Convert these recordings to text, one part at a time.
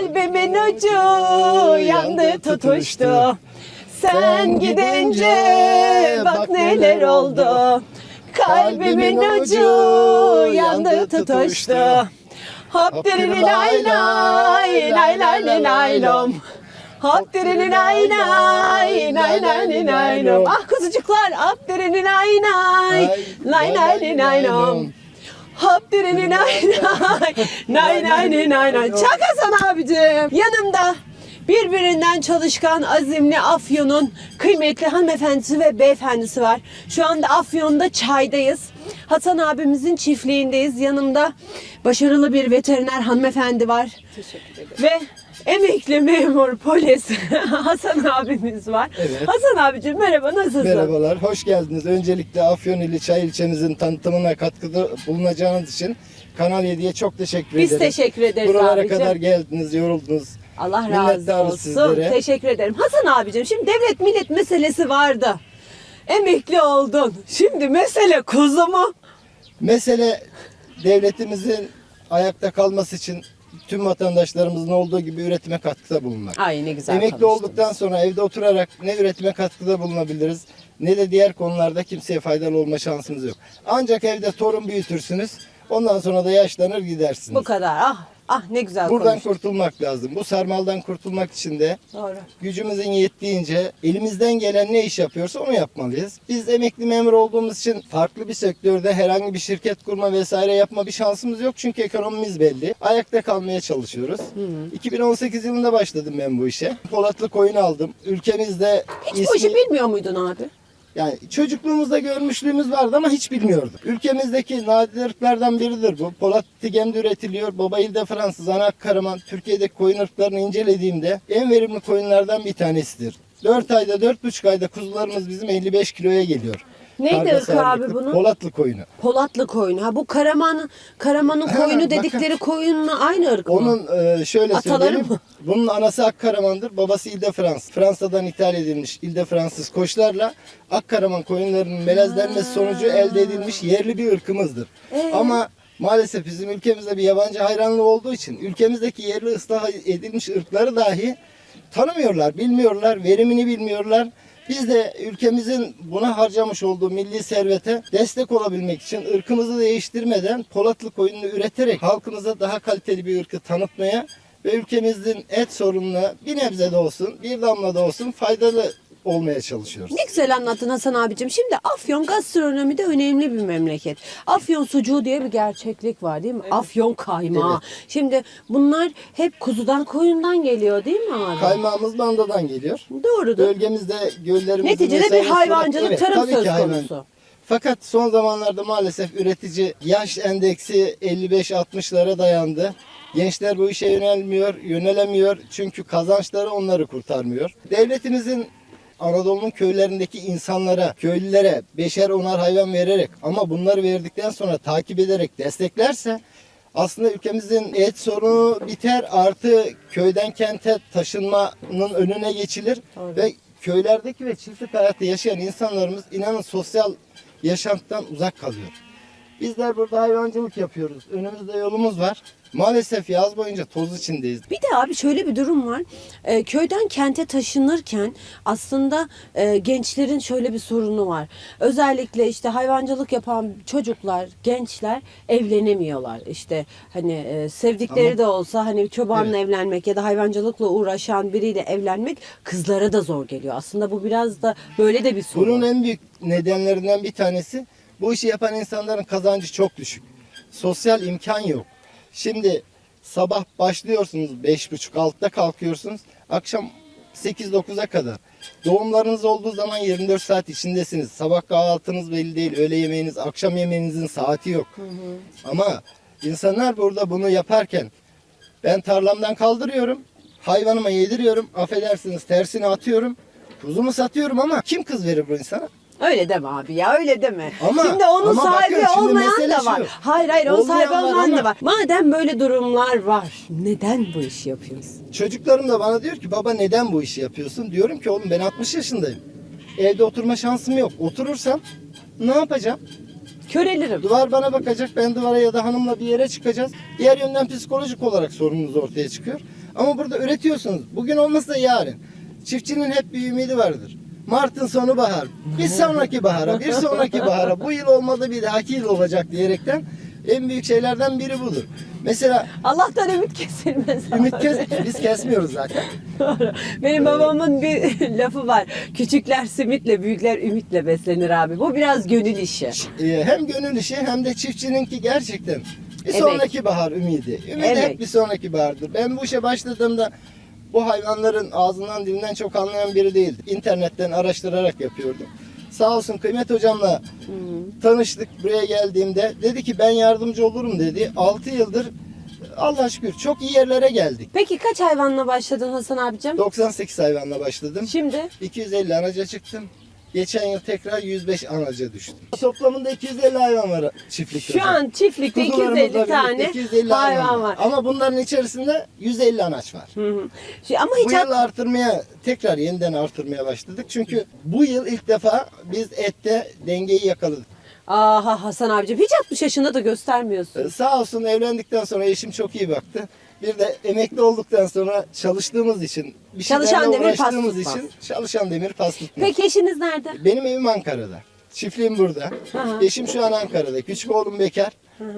Kalbimin ucu yandı tutuştu. Sen gidince bak neler oldu. Kalbimin ucu yandı tutuştu. Hop dirili lay lay lay lay lay lay lom. Hop dirili lay lay lay lay lay lom. Ah kuzucuklar hop dirili lay lay lay lay lay lay lom. Hop dirili nay nay nay nay nay nay nay. Çak Hasan abicim. Yanımda birbirinden çalışkan azimli Afyon'un kıymetli hanımefendisi ve beyefendisi var. Şu anda Afyon'da çaydayız. Hasan abimizin çiftliğindeyiz. Yanımda başarılı bir veteriner hanımefendi var. Ve emekli memur polis Hasan abimiz var. Evet. Hasan abicim merhaba nasılsın? Merhabalar, hoş geldiniz. Öncelikle Afyon ili Çay ilçemizin tanıtımına katkıda bulunacağınız için Kanal 7'ye çok teşekkür Biz ederim. teşekkür ederiz Buralara abicim. kadar geldiniz, yoruldunuz. Allah razı olsun. sizlere. Teşekkür ederim. Hasan abicim şimdi devlet millet meselesi vardı. Emekli oldun. Şimdi mesele kuzu mu? Mesele devletimizin ayakta kalması için tüm vatandaşlarımızın olduğu gibi üretime katkıda bulunmak. Ay ne güzel Emekli olduktan sonra evde oturarak ne üretime katkıda bulunabiliriz ne de diğer konularda kimseye faydalı olma şansımız yok. Ancak evde torun büyütürsünüz. Ondan sonra da yaşlanır gidersiniz. Bu kadar. Ah ah ne güzel Buradan konuştun. kurtulmak lazım. Bu sarmaldan kurtulmak için de Doğru. gücümüzün yettiğince elimizden gelen ne iş yapıyorsa onu yapmalıyız. Biz emekli memur olduğumuz için farklı bir sektörde herhangi bir şirket kurma vesaire yapma bir şansımız yok. Çünkü ekonomimiz belli. Ayakta kalmaya çalışıyoruz. 2018 yılında başladım ben bu işe. Polatlı koyun aldım. Ülkemizde Hiç bu işi bilmiyor muydun abi? Yani çocukluğumuzda görmüşlüğümüz vardı ama hiç bilmiyorduk. Ülkemizdeki nadir ırklardan biridir bu. Polat Tigem'de üretiliyor. Baba ilde Fransız, ana Karaman. Türkiye'deki koyun ırklarını incelediğimde en verimli koyunlardan bir tanesidir. 4 ayda, 4,5 ayda kuzularımız bizim 55 kiloya geliyor. Neydi ırkı abi bunun? Polatlı koyunu. Polatlı koyunu. Ha bu Karaman Karaman'ın koyunu dedikleri koyunla aynı ırk mı? Onun e, şöyle Ataları söyleyeyim. mı? Bunun anası Akkaraman'dır. Babası İlde Frans. Fransa'dan ithal edilmiş İlde Fransız koçlarla Akkaraman koyunlarının melezlenmesi sonucu elde edilmiş yerli bir ırkımızdır. Ee? Ama maalesef bizim ülkemizde bir yabancı hayranlığı olduğu için ülkemizdeki yerli ıslah edilmiş ırkları dahi tanımıyorlar, bilmiyorlar, verimini bilmiyorlar. Biz de ülkemizin buna harcamış olduğu milli servete destek olabilmek için ırkımızı değiştirmeden Polatlı koyununu üreterek halkımıza daha kaliteli bir ırkı tanıtmaya ve ülkemizin et sorununa bir nebze de olsun, bir damla da olsun faydalı olmaya çalışıyoruz. Ne güzel anlattın Hasan abicim. Şimdi Afyon gastronomide önemli bir memleket. Afyon sucuğu diye bir gerçeklik var değil mi? Afyon kaymağı. Evet. Şimdi bunlar hep kuzudan koyundan geliyor değil mi abi? Kaymağımız mandadan geliyor. Doğrudur. Bölgemizde göllerimizin Neticede bir hayvancılık, Evet, tarım tabii söz hayvan. konusu. Fakat son zamanlarda maalesef üretici yaş endeksi 55-60'lara dayandı. Gençler bu işe yönelmiyor, yönelemiyor çünkü kazançları onları kurtarmıyor. Devletimizin Anadolu'nun köylerindeki insanlara, köylülere beşer onar hayvan vererek ama bunları verdikten sonra takip ederek desteklerse aslında ülkemizin et sorunu biter artı köyden kente taşınmanın önüne geçilir ve köylerdeki ve çiftlik hayatı yaşayan insanlarımız inanın sosyal yaşantıdan uzak kalıyor. Bizler burada hayvancılık yapıyoruz. Önümüzde yolumuz var. Maalesef yaz boyunca toz içindeyiz. Bir de abi şöyle bir durum var. Ee, köyden kente taşınırken aslında e, gençlerin şöyle bir sorunu var. Özellikle işte hayvancılık yapan çocuklar, gençler evlenemiyorlar. İşte hani e, sevdikleri Ama- de olsa hani çobanla evlenmek ya da hayvancılıkla uğraşan biriyle evlenmek kızlara da zor geliyor. Aslında bu biraz da böyle de bir sorun. Bunun en büyük nedenlerinden bir tanesi bu işi yapan insanların kazancı çok düşük. Sosyal imkan yok. Şimdi sabah başlıyorsunuz 5.30-6'da kalkıyorsunuz. Akşam 8-9'a kadar. Doğumlarınız olduğu zaman 24 saat içindesiniz. Sabah kahvaltınız belli değil. Öğle yemeğiniz, akşam yemeğinizin saati yok. Ama insanlar burada bunu yaparken ben tarlamdan kaldırıyorum. Hayvanıma yediriyorum. Affedersiniz tersine atıyorum. Kuzumu satıyorum ama kim kız verir bu insana? Öyle deme abi ya öyle deme. Ama- şimdi onun ama sahibi bakın şimdi olmayan mesele da şu. var. Hayır hayır onun Olmayan sahibi var olmayan da ama- var. Madem böyle durumlar var neden bu işi yapıyorsun? Çocuklarım da bana diyor ki baba neden bu işi yapıyorsun? Diyorum ki oğlum ben 60 yaşındayım. Evde oturma şansım yok. Oturursam ne yapacağım? Körelirim. Duvar bana bakacak. Ben duvara ya da hanımla bir yere çıkacağız. Diğer yönden psikolojik olarak sorunumuz ortaya çıkıyor. Ama burada üretiyorsunuz. Bugün olmasa yarın. Çiftçinin hep bir ümidi vardır. Mart'ın sonu bahar. Bir sonraki bahara, bir sonraki bahara. Bu yıl olmadı bir dahaki yıl olacak diyerekten en büyük şeylerden biri budur. Mesela Allah'tan ümit kesilmez. ümit kes, biz kesmiyoruz zaten. Doğru. Benim babamın bir lafı var. Küçükler simitle, büyükler ümitle beslenir abi. Bu biraz gönül işi. Ee, hem gönül işi hem de çiftçininki gerçekten bir sonraki bahar ümidi. Ümit Emek. hep bir sonraki bahardır. Ben bu işe başladığımda bu hayvanların ağzından dilinden çok anlayan biri değildim. İnternetten araştırarak yapıyordum. Sağ olsun Kıymet hocamla tanıştık buraya geldiğimde. Dedi ki ben yardımcı olurum dedi. 6 yıldır Allah şükür çok iyi yerlere geldik. Peki kaç hayvanla başladın Hasan abicim? 98 hayvanla başladım. Şimdi 250 anaca çıktım. Geçen yıl tekrar 105 anaca düştüm. Toplamında 250 hayvan var çiftlikte. şu an çiftlikte Kuzularımızla 250 birlikte tane 250 hayvan var. Ama bunların içerisinde 150 anaç var. Hı hı. Şey, ama hiç Bu yıl artırmaya tekrar yeniden artırmaya başladık. Çünkü bu yıl ilk defa biz ette dengeyi yakaladık. Aha Hasan abicim hiç 60 yaşında da göstermiyorsun. Ee, Sağ olsun evlendikten sonra eşim çok iyi baktı. Bir de emekli olduktan sonra çalıştığımız için, bir Çalışan şeylerle demir, pas uğraştığımız tutmaz. için çalışan demir pas tutmaz. Peki eşiniz nerede? Benim evim Ankara'da. Çiftliğim burada. hı. Eşim şu an Ankara'da. Küçük oğlum bekar.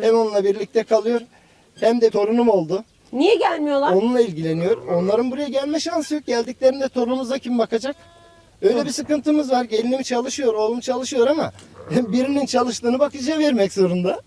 Hem onunla birlikte kalıyor hem de torunum oldu. Niye gelmiyorlar? Onunla ilgileniyor. Onların buraya gelme şansı yok. Geldiklerinde torunumuza kim bakacak? Öyle bir sıkıntımız var. Gelinim çalışıyor, oğlum çalışıyor ama birinin çalıştığını bakıcıya vermek zorunda.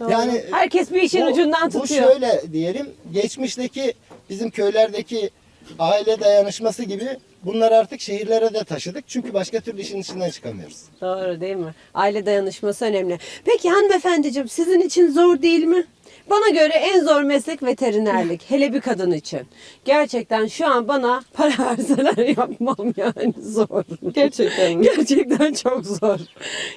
Doğru. Yani Herkes bir işin bu- ucundan Bu tutuyor. şöyle diyelim. Geçmişteki bizim köylerdeki aile dayanışması gibi bunlar artık şehirlere de taşıdık. Çünkü başka türlü işin içinden çıkamıyoruz. Doğru değil mi? Aile dayanışması önemli. Peki hanımefendiciğim sizin için zor değil mi? Bana göre en zor meslek veterinerlik. Hele bir kadın için. Gerçekten şu an bana para verseler yapmam yani zor. Gerçekten mi? Gerçekten çok zor.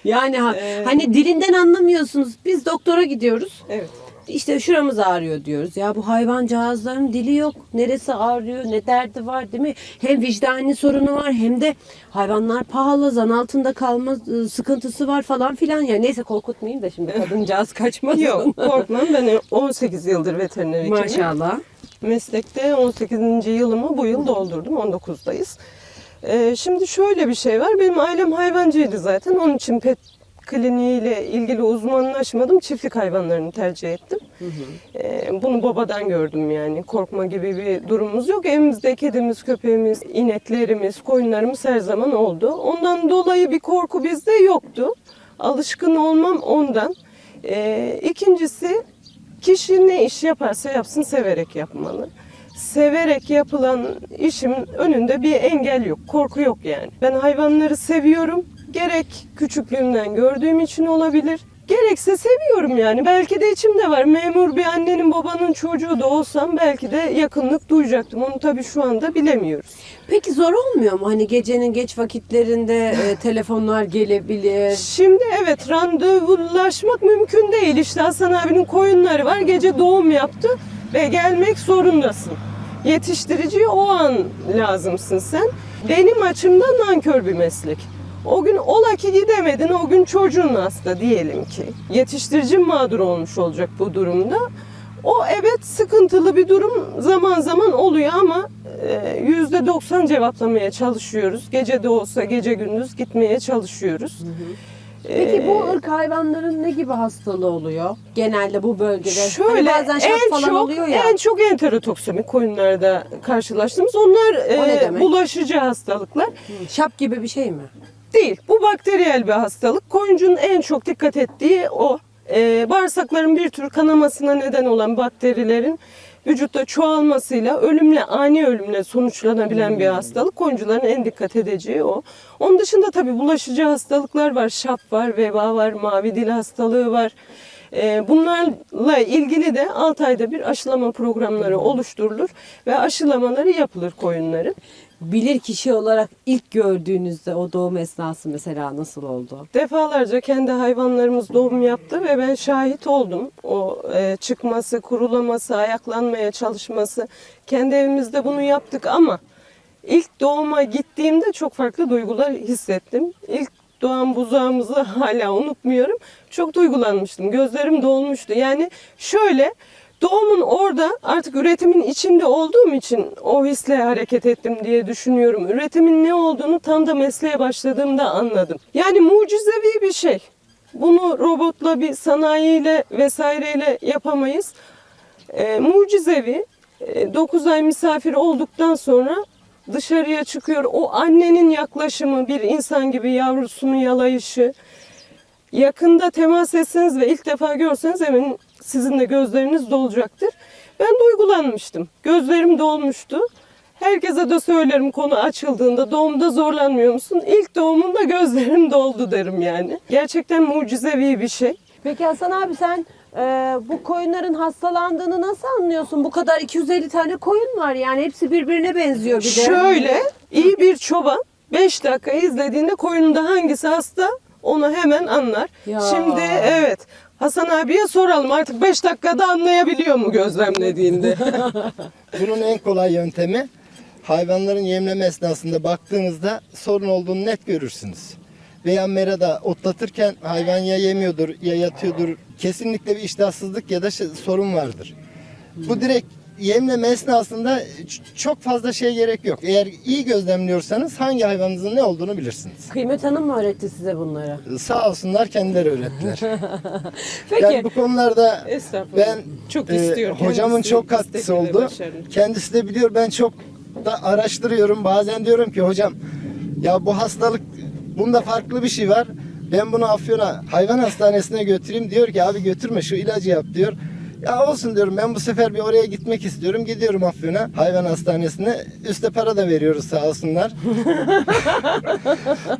Yani ha- Ee, hani dilinden anlamıyorsunuz. Biz doktora gidiyoruz. Evet. İşte şuramız ağrıyor diyoruz. Ya bu hayvancağızların dili yok. Neresi ağrıyor, ne derdi var değil mi? Hem vicdani sorunu var hem de hayvanlar pahalı, zan altında kalma ıı, sıkıntısı var falan filan. Ya neyse korkutmayayım da şimdi kadıncağız kaçmasın. Yok korkmam ben 18 yıldır veteriner hekimim. Maşallah. Meslekte 18. yılımı bu yıl doldurdum 19'dayız. Ee, şimdi şöyle bir şey var benim ailem hayvancıydı zaten onun için pet kliniğiyle ilgili uzmanlaşmadım çiftlik hayvanlarını tercih ettim. Ee, bunu babadan gördüm yani korkma gibi bir durumumuz yok. Evimizde kedimiz, köpeğimiz, ineklerimiz, koyunlarımız her zaman oldu. Ondan dolayı bir korku bizde yoktu. Alışkın olmam ondan. Ee, ikincisi kişi ne iş yaparsa yapsın severek yapmalı. Severek yapılan işin önünde bir engel yok, korku yok yani. Ben hayvanları seviyorum. Gerek küçüklüğümden gördüğüm için olabilir. Gerekse seviyorum yani. Belki de içimde var. Memur bir annenin babanın çocuğu da olsam belki de yakınlık duyacaktım. Onu tabii şu anda bilemiyoruz. Peki zor olmuyor mu? Hani gecenin geç vakitlerinde e, telefonlar gelebilir. Şimdi evet randevulaşmak mümkün değil. İşte Hasan abinin koyunları var. Gece doğum yaptı ve gelmek zorundasın. Yetiştiriciye o an lazımsın sen. Benim açımdan nankör bir meslek. O gün ola ki gidemedin, o gün çocuğun hasta diyelim ki. Yetiştirici mağdur olmuş olacak bu durumda. O evet sıkıntılı bir durum zaman zaman oluyor ama e, yüzde 90 cevaplamaya çalışıyoruz. Gece de olsa gece gündüz gitmeye çalışıyoruz. Peki Ee, bu ırk hayvanların ne gibi hastalığı oluyor? Genelde bu bölgede. Şöyle hani bazen en falan çok oluyor ya. en çok enterotoksemi koyunlarda karşılaştığımız onlar e, bulaşıcı hastalıklar Şap gibi bir şey mi? Değil. Bu bakteriyel bir hastalık. Koyuncunun en çok dikkat ettiği o. E, bağırsakların bir tür kanamasına neden olan bakterilerin vücutta çoğalmasıyla ölümle ani ölümle sonuçlanabilen bir hastalık. Koyuncuların en dikkat edeceği o. Onun dışında tabii bulaşıcı hastalıklar var. Şap var, veba var, mavi dil hastalığı var. E, Bunlarla ilgili de 6 ayda bir aşılama programları oluşturulur ve aşılamaları yapılır koyunların. Bilir kişi olarak ilk gördüğünüzde o doğum esnası mesela nasıl oldu? Defalarca kendi hayvanlarımız doğum yaptı ve ben şahit oldum. O e, çıkması, kurulaması, ayaklanmaya çalışması. Kendi evimizde bunu yaptık ama ilk doğuma gittiğimde çok farklı duygular hissettim. İlk doğan buzağımızı hala unutmuyorum. Çok duygulanmıştım. Gözlerim dolmuştu. Yani şöyle Doğumun orada artık üretimin içinde olduğum için o hisle hareket ettim diye düşünüyorum. Üretimin ne olduğunu tam da mesleğe başladığımda anladım. Yani mucizevi bir şey. Bunu robotla bir sanayiyle vesaireyle yapamayız. E, mucizevi 9 ay misafir olduktan sonra dışarıya çıkıyor. O annenin yaklaşımı bir insan gibi yavrusunu yalayışı. Yakında temas etseniz ve ilk defa görseniz eminim sizin de gözleriniz dolacaktır. Ben duygulanmıştım. Gözlerim dolmuştu. Herkese de söylerim konu açıldığında doğumda zorlanmıyor musun? İlk doğumumda gözlerim doldu derim yani. Gerçekten mucizevi bir şey. Peki Hasan abi sen e, bu koyunların hastalandığını nasıl anlıyorsun? Bu kadar 250 tane koyun var yani hepsi birbirine benziyor bir de. Şöyle iyi bir çoban 5 dakika izlediğinde koyununda hangisi hasta onu hemen anlar. Ya. Şimdi evet Hasan abiye soralım artık 5 dakikada anlayabiliyor mu gözlemlediğinde? Bunun en kolay yöntemi hayvanların yemleme esnasında baktığınızda sorun olduğunu net görürsünüz. Veya merada otlatırken hayvan ya yemiyordur ya yatıyordur. Kesinlikle bir iştahsızlık ya da şey- sorun vardır. Bu direkt yemleme esnasında çok fazla şey gerek yok. Eğer iyi gözlemliyorsanız hangi hayvanınızın ne olduğunu bilirsiniz. Kıymet Hanım mı öğretti size bunları? Sağ olsunlar kendileri öğrettiler. Peki. Yani bu konularda ben Çok e, istiyor hocamın kendisi çok katkısı oldu. başarılı. Kendisi de biliyor ben çok da araştırıyorum. Bazen diyorum ki hocam ya bu hastalık bunda farklı bir şey var. Ben bunu Afyon'a hayvan hastanesine götüreyim diyor ki abi götürme şu ilacı yap diyor. Ya olsun diyorum ben bu sefer bir oraya gitmek istiyorum. Gidiyorum Afyon'a hayvan hastanesine. Üste para da veriyoruz sağ olsunlar.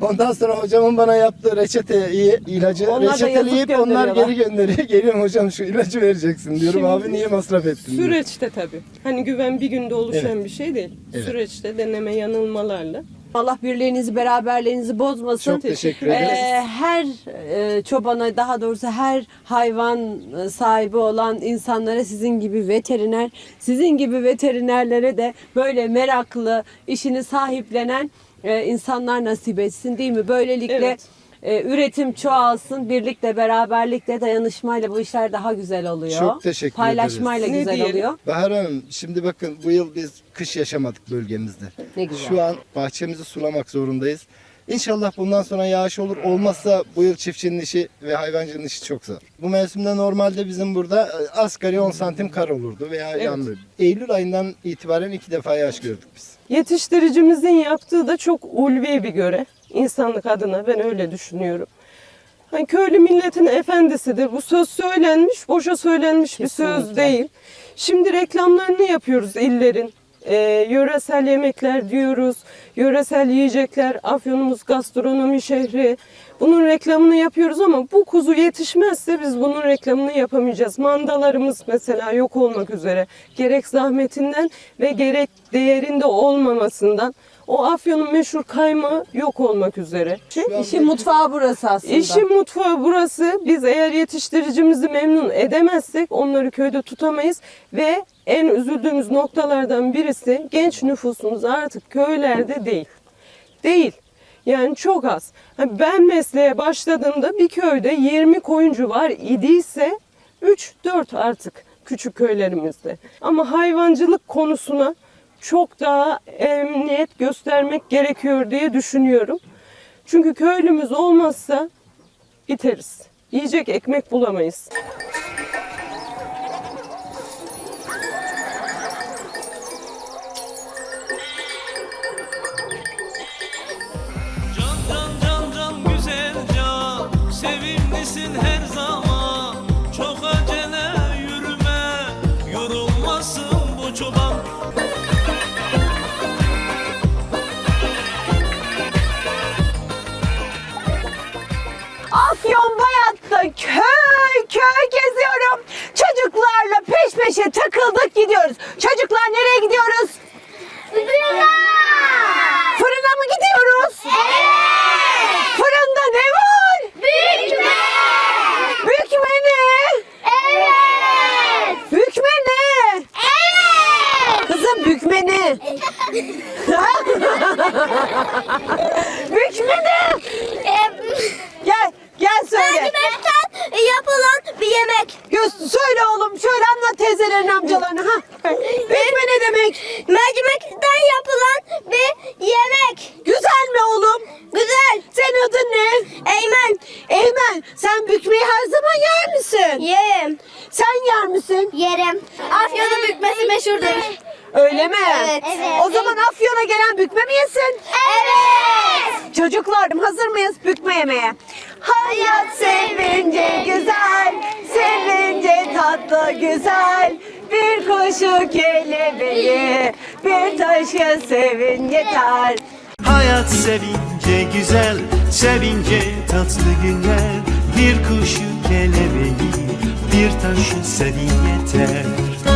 Ondan sonra hocamın bana yaptığı reçeteyi, ilacı Onlar da yazıp reçeteleyip onlar geri gönderiyor. Geliyorum hocam şu ilacı vereceksin diyorum. Şimdi Abi niye masraf ettin? diyor. Süreçte tabii. Hani güven bir günde oluşan bir şey değil. Evet. Süreçte deneme yanılmalarla. Allah birliğinizi, beraberliğinizi bozmasın. Çok teşekkür Ee, ederiz. her e, çobana, daha doğrusu her hayvan e, sahibi olan insanlara sizin gibi veteriner, sizin gibi veterinerlere de böyle meraklı, işini sahiplenen e, insanlar nasip etsin değil mi? Böylelikle Evet. E, üretim çoğalsın, birlikte, beraberlikle, dayanışmayla bu işler daha güzel oluyor. Çok teşekkür Paylaşmayla ederiz. Ne güzel oluyor. Bahar Hanım şimdi bakın bu yıl biz kış yaşamadık bölgemizde. Ne güzel. Şu an bahçemizi sulamak zorundayız. İnşallah bundan sonra yağış olur. Olmazsa bu yıl çiftçinin işi ve hayvancının işi çok zor. Bu mevsimde normalde bizim burada e, asgari 10 santim kar olurdu veya yağmur. Eylül ayından itibaren iki defa yağış gördük biz. Yetiştiricimizin yaptığı da çok ulvi bir görev. İnsanlık adına ben öyle düşünüyorum. Hani köylü milletin efendisidir. Bu söz söylenmiş, boşa söylenmiş bir söz Kesinlikle. değil. Şimdi reklamlarını yapıyoruz illerin. Ee, yöresel yemekler diyoruz, yöresel yiyecekler, Afyonumuz gastronomi şehri. Bunun reklamını yapıyoruz ama bu kuzu yetişmezse biz bunun reklamını yapamayacağız. Mandalarımız mesela yok olmak üzere. Gerek zahmetinden ve gerek değerinde olmamasından. O Afyon'un meşhur kaymağı yok olmak üzere. İşin mutfağı burası aslında. İşin mutfağı burası. Biz eğer yetiştiricimizi memnun edemezsek onları köyde tutamayız ve en üzüldüğümüz noktalardan birisi genç nüfusumuz artık köylerde değil. Değil. Yani çok az. Ben mesleğe başladığımda bir köyde 20 koyuncu var idiyse 3-4 artık küçük köylerimizde. Ama hayvancılık konusuna çok daha emniyet göstermek gerekiyor diye düşünüyorum. Çünkü köylümüz olmazsa biteriz. Yiyecek ekmek bulamayız. Can can can can güzel can Sevimlisin her zaman bükme ne? Gel, gel söyle. Tat yapılan bir yemek. Göz, söyle oğlum şöyle anlat teyzelerin amcalarına ha. Bükme ne demek? Mercimekten yapılan bir yemek. Güzel mi oğlum? Güzel. Senin adın ne? Eymen. Eymen sen bükmeyi her zaman yer misin? Yerim. Sen yer misin? Yerim. Afyon'un bükmesi meşhurdur. Öyle mi? Evet. Evet. O zaman Afyon'a gelen bükme mi yesin? Evet. Çocuklar hazır mıyız bükme yemeye? Hayat sevince güzel, sevince tatlı güzel. Bir kuşu kelebeği, bir taşı sevin yeter. Hayat sevince güzel, sevince tatlı günler Bir kuşu kelebeği, bir taşı sevin yeter